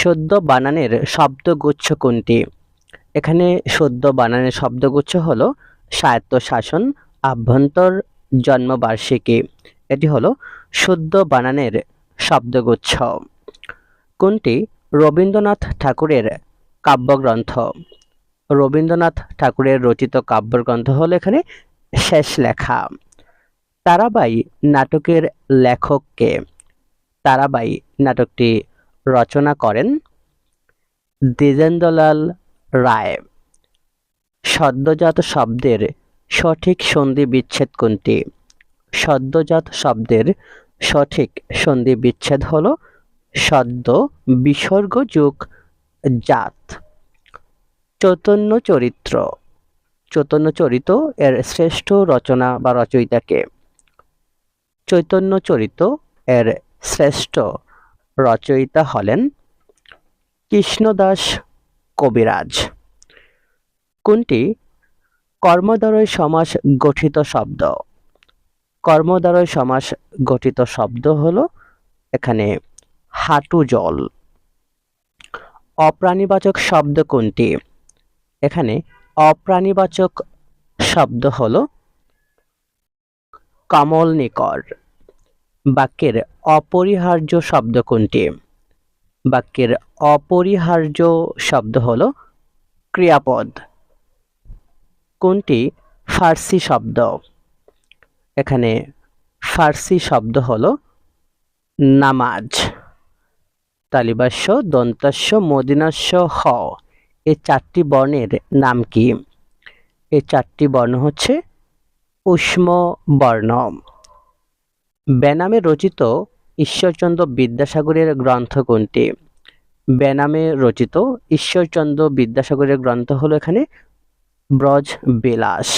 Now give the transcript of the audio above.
সদ্য বানানের শব্দগুচ্ছ কোনটি? এখানে সদ্য বানানের শব্দগুচ্ছ হলো স্বায়ত্তশাসন, আভ্যন্তর জন্মবার্ষিকী। এটি হলো সদ্য বানানের শব্দগুচ্ছ। কোনটি? রবীন্দ্রনাথ ঠাকুরের কাব্যগ্রন্থ। রবীন্দ্রনাথ ঠাকুরের রচিত কাব্যগ্রন্থ হলো এখানে শেষ লেখা। তারাবাই নাটকের লেখককে। তারাবাই নাটকটি রচনা করেন দ্বিজেন্দ্রলাল রায়। সদ্যজাত শব্দের সঠিক সন্ধি বিচ্ছেদ কোনটি? সদ্যজাত শব্দের সঠিক সন্ধি বিচ্ছেদ হলো সদ্য বিসর্গ যুগ জাত। চৈতন্য চরিত্র। চৈতন্য চরিত এর শ্রেষ্ঠ রচনা বা রচয়িতাকে। চৈতন্য চরিত এর শ্রেষ্ঠ রচয়িতা হলেন কৃষ্ণদাস কবিরাজ। কোনটি? কর্মদ্বারয় সমাস গঠিত শব্দ। কর্মদ্বারয় সমাস গঠিত শব্দ হলো এখানে হাঁটু জল। অপ্রাণীবাচক শব্দ কোনটি? এখানে অপ্রাণীবাচক শব্দ হলো কমল নিকর। বাক্যের অপরিহার্য শব্দ কোনটি? বাক্যের অপরিহার্য শব্দ হলো ক্রিয়াপদ। কোনটি? ফার্সি শব্দ। এখানে ফার্সি শব্দ হলো নামাজ। তালিবাস্য, দন্তাস্য, মদিনাস্য, হ। এই চারটি বর্ণের নাম কি? এই চারটি বর্ণ হচ্ছে উষ্ম বর্ণ। বেনামে রচিত ঈশ্বরচন্দ্র বিদ্যাসাগরের গ্রন্থ কোনটি? বেনামে রচিত ঈশ্বরচন্দ্র বিদ্যাসাগরের গ্রন্থ হলো এখানে ব্রজ বিলাস